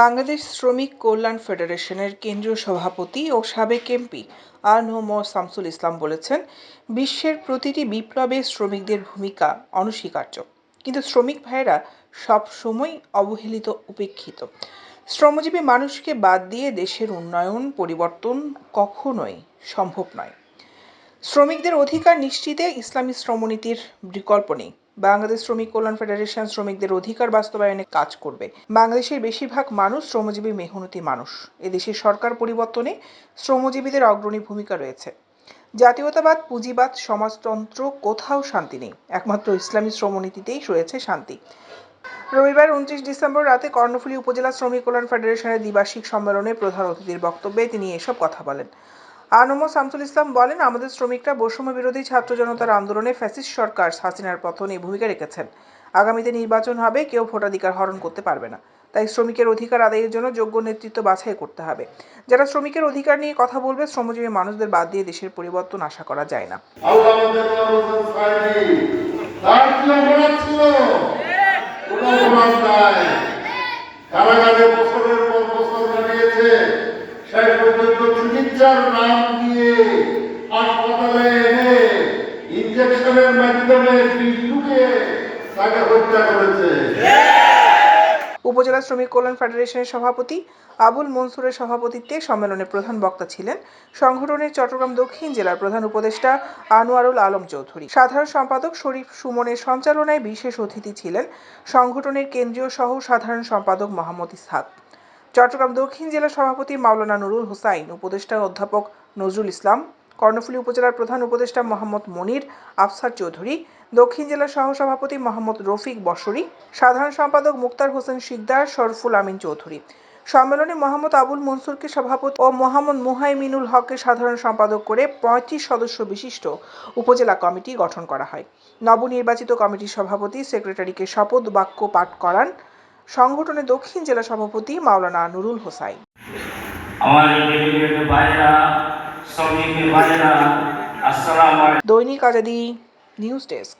বাংলাদেশ শ্রমিক কল্যাণ ফেডারেশনের কেন্দ্রীয় সভাপতি ও সাবেক এমপি আর মো শামসুল ইসলাম বলেছেন, বিশ্বের প্রতিটি বিপ্লবে শ্রমিকদের ভূমিকা অনস্বীকার্য। কিন্তু শ্রমিক ভাইয়েরা সব সময় অবহেলিত, উপেক্ষিত। শ্রমজীবী মানুষকে বাদ দিয়ে দেশের উন্নয়ন, পরিবর্তন কখনোই সম্ভব নয়। শ্রমিকদের অধিকার নিশ্চিতে ইসলামী শ্রমনীতির বিকল্প নেই। বাংলাদেশ শ্রমিক কল্যাণ ফেডারেশন শ্রমিকদের অধিকার বাস্তবায়নে কাজ করবে। বাংলাদেশের বেশিরভাগ মানুষ শ্রমজীবী মেহনতি মানুষ। এদেশের সরকার পরিবর্তনে শ্রমজীবীদের অগ্রণী ভূমিকা রয়েছে। জাতীয়তাবাদ, পুঁজিবাদ, সমাজতন্ত্র, কোথাও শান্তি নেই। একমাত্র ইসলামী শ্রমনীতিতেই রয়েছে শান্তি। রবিবার উনত্রিশ ডিসেম্বর রাতে কর্ণফুলী উপজেলা শ্রমিক কল্যাণ ফেডারেশনের দ্বিবার্ষিক সম্মেলনে প্রধান অতিথির বক্তব্যে তিনি এসব কথা বলেন। আনম শামসুল ইসলাম বলেন, আমাদের শ্রমিকরা বৈষম্য বিরোধী ছাত্র জনতার আন্দোলনে ফ্যাসিস্ট সরকার হাসিনার পতনে ভূমিকা রেখেছেন। আগামীতে নির্বাচন হবে, কেউ ভোটাধিকার হরণ করতে পারবে না। তাই শ্রমিকের অধিকার আদায়ের জন্য যোগ্য নেতৃত্ব বাছাই করতে হবে। যারা শ্রমিকের অধিকার নিয়ে কথা বলবে, শ্রমজীবী মানুষদের বাদ দিয়ে দেশের পরিবর্তন আশা করা যায় না। কারাগারে বছরের পর বছর শেষ পর্যন্ত চিকিৎসার নাম দিয়ে হাসপাতালে এনে মাধ্যমে তাকে হত্যা করেছে। উপজেলা শ্রমিক কল্যাণ ফেডারেশনের সভাপতি আবুল মনসুরের সভাপতিত্বে সম্মেলনে প্রধান বক্তা ছিলেন সংগঠনের চট্টগ্রাম দক্ষিণ জেলার প্রধান উপদেষ্টা আনোয়ারুল আলম চৌধুরী। সাধারণ সম্পাদক শরীফ সুমনের সঞ্চালনায় বিশেষ অতিথি ছিলেন সংগঠনের কেন্দ্রীয় সহ সাধারণ সম্পাদক মোহাম্মদ ইসহাক। চট্টগ্রাম দক্ষিণ জেলা সভাপতি মাওলানা নুরুল হোসাইন, উপদেষ্টা অধ্যাপক নজরুল ইসলাম, কর্ণফুলী উপজেলার প্রধান উপদেষ্টা মোহাম্মদ মনির আফসার চৌধুরী, দক্ষিণ জেলার সহসভাপতি মোহাম্মদ রফিক বসরি, সাধারণ সম্পাদক মুক্তার হোসেন শিকদার, শরফুল আমিন চৌধুরী। সম্মেলনে মোহাম্মদ আবুল মনসুরকে সভাপতি ও মোহাম্মদ মুহাইমিনুল হককে সাধারণ সম্পাদক করে পঁয়ত্রিশ সদস্য বিশিষ্ট উপজেলা কমিটি গঠন করা হয়। নবনির্বাচিত কমিটির সভাপতি সেক্রেটারিকে শপথ বাক্য পাঠ করান সংগঠনের দক্ষিণ জেলা সভাপতি মাওলানা নুরুল হোসাইন। আলাইকুম। দৈনিক আজাদি নিউজ ডেস্ক।